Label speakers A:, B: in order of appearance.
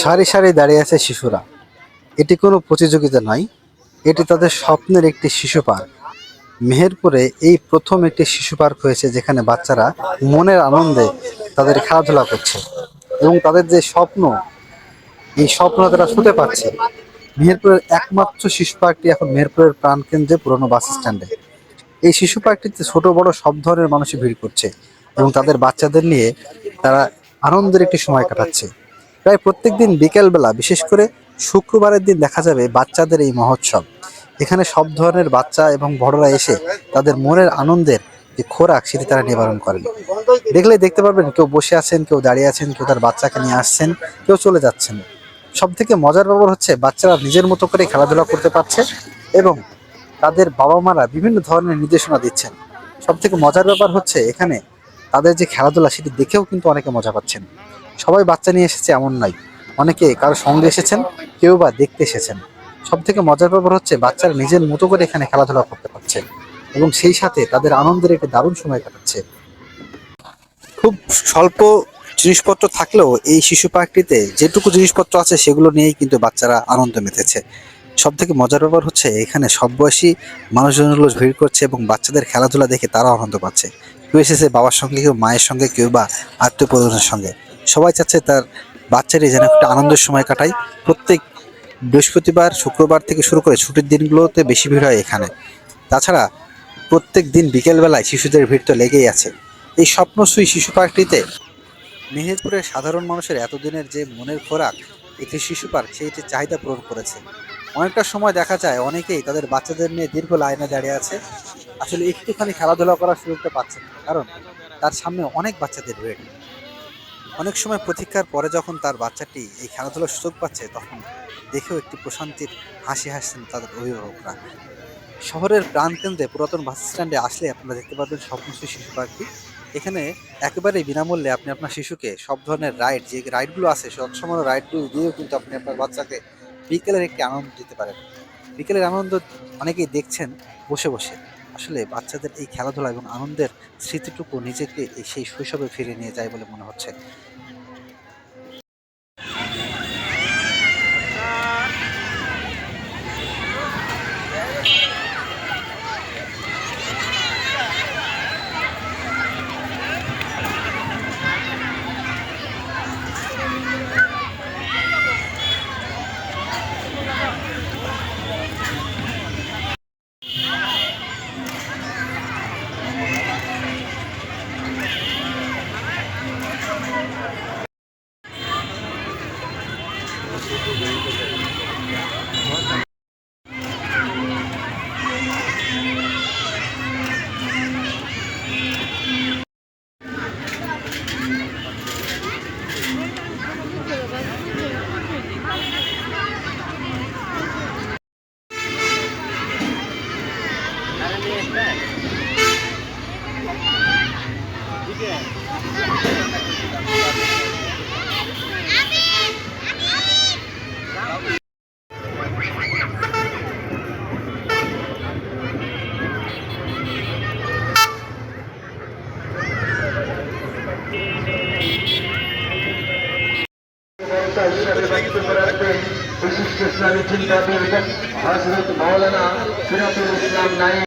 A: সারি সারি দাঁড়িয়ে আছে শিশুরা। এটি কোনো প্রতিযোগিতা নয়, এটি তাদের স্বপ্নের একটি শিশু পার্ক। মেহেরপুরে এই প্রথম একটি শিশু পার্ক হয়েছে যেখানে বাচ্চারা মনের আনন্দে তাদের খেলাধুলা করছে এবং তাদের যে স্বপ্ন, এই স্বপ্ন তারা শুতে পারছে। মেহেরপুরের একমাত্র শিশু পার্কটি এখন মেহেরপুরের প্রাণকেন্দ্রে পুরনো বাস স্ট্যান্ডে। এই শিশু পার্কটিতে ছোট বড় সব ধরনের মানুষই ভিড় করছে এবং তাদের বাচ্চাদের নিয়ে তারা আনন্দের একটি সময় কাটাচ্ছে। প্রায় প্রত্যেকদিন বিকেলবেলা, বিশেষ করে শুক্রবারের দিন দেখা যাবে বাচ্চাদের এই মহোৎসব। এখানে সব ধরনের বাচ্চা এবং বড়রা এসে তাদের মনের আনন্দের যে খোরাক সেটি তারা নিবারণ করেন। দেখলেই দেখতে পারবেন কেউ বসে আছেন, কেউ দাঁড়িয়ে আছেন, কেউ তার বাচ্চাকে নিয়ে আসছেন, কেউ চলে যাচ্ছেন। সব থেকে মজার ব্যাপার হচ্ছে বাচ্চারা নিজের মতো করে খেলাধুলা করতে পারছে এবং তাদের বাবা মারা বিভিন্ন ধরনের নির্দেশনা দিচ্ছেন। সব থেকে মজার ব্যাপার হচ্ছে এখানে তাদের যে খেলাধুলা সেটি দেখেও কিন্তু অনেকে মজা পাচ্ছেন। সবাই বাচ্চা নিয়ে এসেছে এমন নয়। অনেকে কারও সঙ্গে এসেছেন, কেউ বা দেখতে এসেছেন। সব থেকে মজার ব্যাপার হচ্ছে, বাচ্চারা নিজের মতো করে এখানে খেলাধুলা করতে পারছে এবং সেই সাথে তাদের আনন্দের একটি দারুণ সময় কাটাচ্ছে। খুব স্বল্প জিনিসপত্র থাকলেও এই শিশু পার্কটিতে যেটুকু জিনিসপত্র আছে সেগুলো নিয়েই কিন্তু বাচ্চারা আনন্দ মেতেছে। সব থেকে মজার ব্যাপার হচ্ছে, এখানে সব বয়সী মানুষজনগুলো ভিড় করছে এবং বাচ্চাদের খেলাধুলা দেখে তারাও আনন্দ পাচ্ছে। কেউ এসেছে বাবার সঙ্গে, কেউ মায়ের সঙ্গে, কেউ বা আত্মীয় সঙ্গে। সবাই চাচ্ছে তার বাচ্চারই যেন একটা আনন্দের সময় কাটায়। প্রত্যেক বৃহস্পতিবার, শুক্রবার থেকে শুরু করে ছুটির দিনগুলোতে বেশি ভিড় হয় এখানে। তাছাড়া প্রত্যেক দিন বিকেলবেলায় শিশুদের ভিড় তো লেগেই আছে। এই স্বপ্নসুই শিশু পার্কটিতে মেহেরপুরের সাধারণ মানুষের এতদিনের যে মনের খোরাক একটি শিশু পার্ক সেইটির চাহিদা পূরণ করেছে। অনেকটা সময় দেখা যায় অনেকেই তাদের বাচ্চাদের নিয়ে দীর্ঘ লাইনে দাঁড়িয়ে আছে। আসলে একটুখানি খেলাধুলা করার সুযোগটা পাচ্ছে না, কারণ তার সামনে অনেক বাচ্চাদের ভিড়। অনেক সময় প্রতীক্ষার পরে যখন তার বাচ্চাটি এই খেলাধুলার সুযোগ পাচ্ছে, তখন দেখেও একটি প্রশান্তির হাসি হাসছেন তাদের অভিভাবকরা। শহরের প্রাণকেন্দ্রে পুরাতন বাস স্ট্যান্ডে আসলে আপনারা দেখতে পারবেন স্বপ্নশ্রী শিশু পার্কটি। এখানে একেবারেই বিনামূল্যে আপনি আপনার শিশুকে সব ধরনের রাইড যে রাইডগুলো আছে, সব সময় রাইডগুলো দিয়েও কিন্তু আপনি আপনার বাচ্চাকে বিকেলের একটি আনন্দ দিতে পারেন। বিকেলের আনন্দ অনেকেই দেখছেন বসে বসে। আসলে বাচ্চাদের এই খেলাধুলা এবং আনন্দের স্মৃতিটুকু নিজেকে সেই শৈশবে ফিরে নিয়ে যায় বলে মনে হচ্ছে। Yeah.
B: বিশিষ্ট ইসলামী চিন্তাবিদ হজরত মৌলানা সিরাজুল ইসলাম নাইক